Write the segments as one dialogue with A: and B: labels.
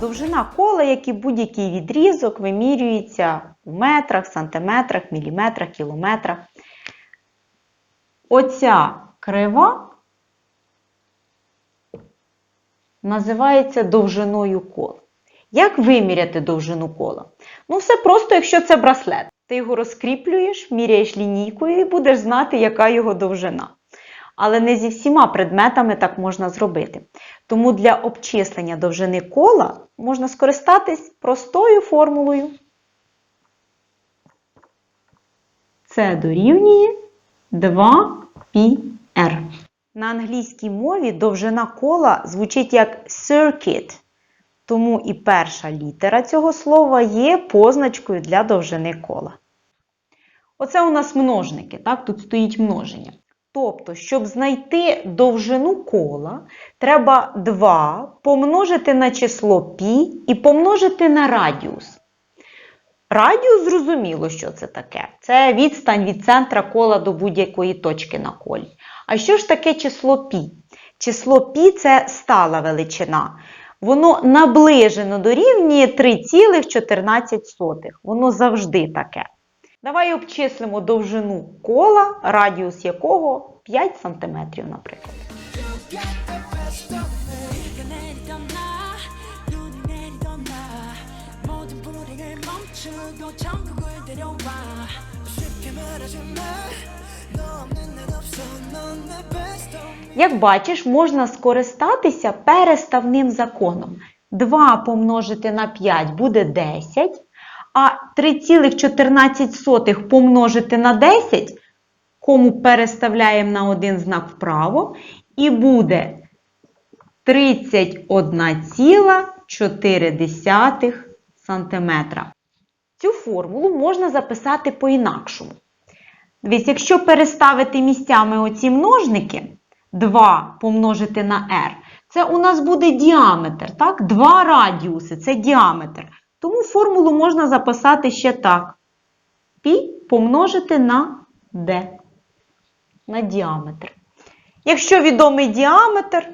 A: Довжина кола, як і будь-який відрізок, вимірюється у метрах, сантиметрах, міліметрах, кілометрах. Оця крива називається довжиною кола. Як виміряти довжину кола? Ну, все просто, якщо це браслет. Ти його розкріплюєш, міряєш лінійкою і будеш знати, яка його довжина. Але не зі всіма предметами так можна зробити. Тому для обчислення довжини кола можна скористатись простою формулою. Це дорівнює 2πr. На англійській мові довжина кола звучить як circuit, тому і перша літера цього слова є позначкою для довжини кола. Оце у нас множники, так? тут стоїть множення. Тобто, щоб знайти довжину кола, треба 2 помножити на число пі і помножити на радіус. Радіус зрозуміло, що це таке. Це відстань від центра кола до будь-якої точки на колі. А що ж таке число пі? Число пі це стала величина. Воно наближено до рівні 3,14. Воно завжди таке. Давай обчислимо довжину кола, радіус якого 5 см, наприклад. Як бачиш, можна скористатися переставним законом. 2 помножити на 5 буде 10 а 3,14 помножити на 10, кому переставляємо на один знак вправо, і буде 31,4 см. Цю формулу можна записати по-інакшому. Дивись, якщо переставити місцями оці множники, 2 помножити на r, це у нас буде діаметр, так? Два радіуси це діаметр. Тому формулу можна записати ще так. Пі помножити на d, на діаметр. Якщо відомий діаметр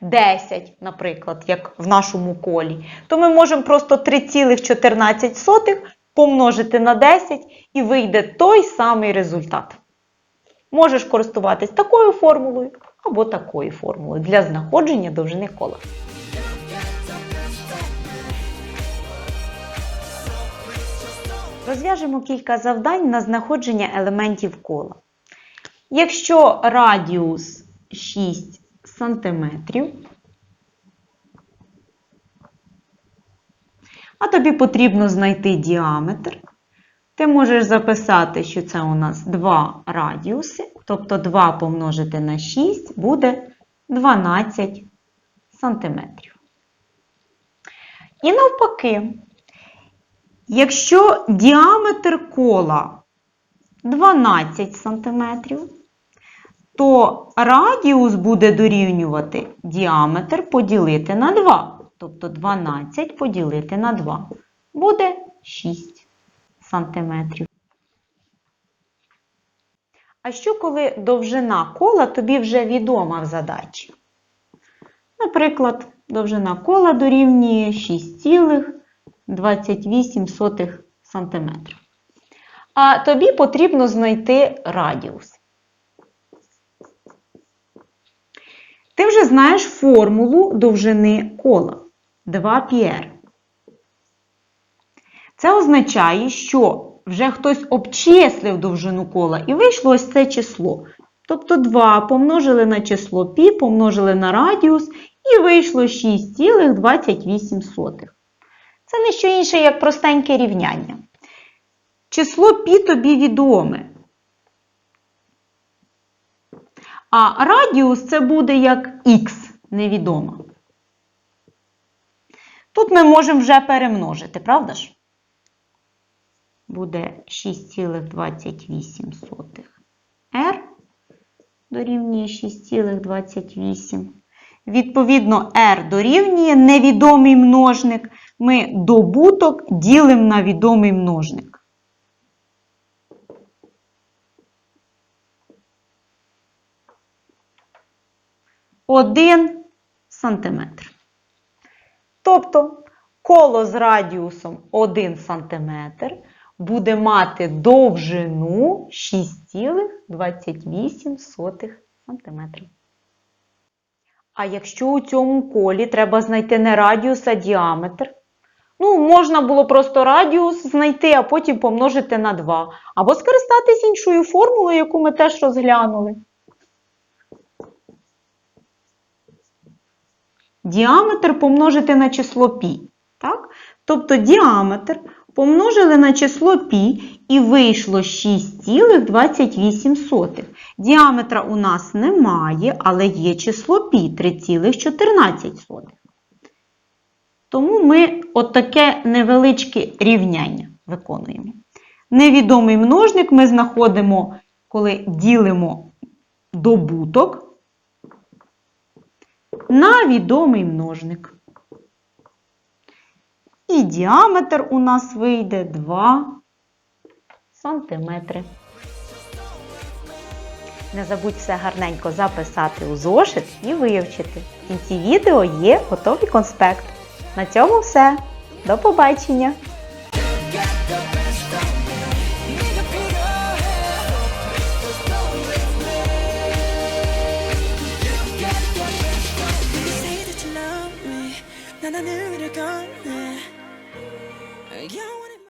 A: 10, наприклад, як в нашому колі, то ми можемо просто 3,14 помножити на 10 і вийде той самий результат. Можеш користуватись такою формулою або такою формулою для знаходження довжини кола. Розв'яжемо кілька завдань на знаходження елементів кола. Якщо радіус 6 см, а тобі потрібно знайти діаметр, ти можеш записати, що це у нас 2 радіуси, тобто 2 помножити на 6 буде 12 см. І навпаки, якщо діаметр кола 12 см, то радіус буде дорівнювати діаметр поділити на 2. Тобто 12 поділити на 2 буде 6 сантиметрів. А що коли довжина кола тобі вже відома в задачі? Наприклад, довжина кола дорівнює 6,28 см. А тобі потрібно знайти радіус. Ти вже знаєш формулу довжини кола 2πr. Це означає, що вже хтось обчислив довжину кола і вийшло ось це число. Тобто 2 помножили на число π, помножили на радіус і вийшло 6,28. Це не що інше, як простеньке рівняння. Число π тобі відоме. А радіус це буде як х невідомо. Тут ми можемо вже перемножити, правда ж? Буде 6,28 r дорівнює 6,28. Відповідно, r дорівнює невідомий множник. Ми добуток ділимо на відомий множник. 1 см. Тобто коло з радіусом 1 см буде мати довжину 6,28 см. А якщо у цьому колі треба знайти не радіус, а діаметр, ну, можна було просто радіус знайти, а потім помножити на 2. Або скористатись іншою формулою, яку ми теж розглянули. Діаметр помножити на число. Так? Тобто діаметр помножили на число π і вийшло 6,28. Діаметра у нас немає, але є число π 3,14. Тому ми отаке невеличке рівняння виконуємо. Невідомий множник ми знаходимо, коли ділимо добуток на відомий множник. Діаметр у нас вийде 2 сантиметри. Не забудь все гарненько записати у зошит і вивчити. В кінці відео є готовий конспект. На цьому все. До побачення!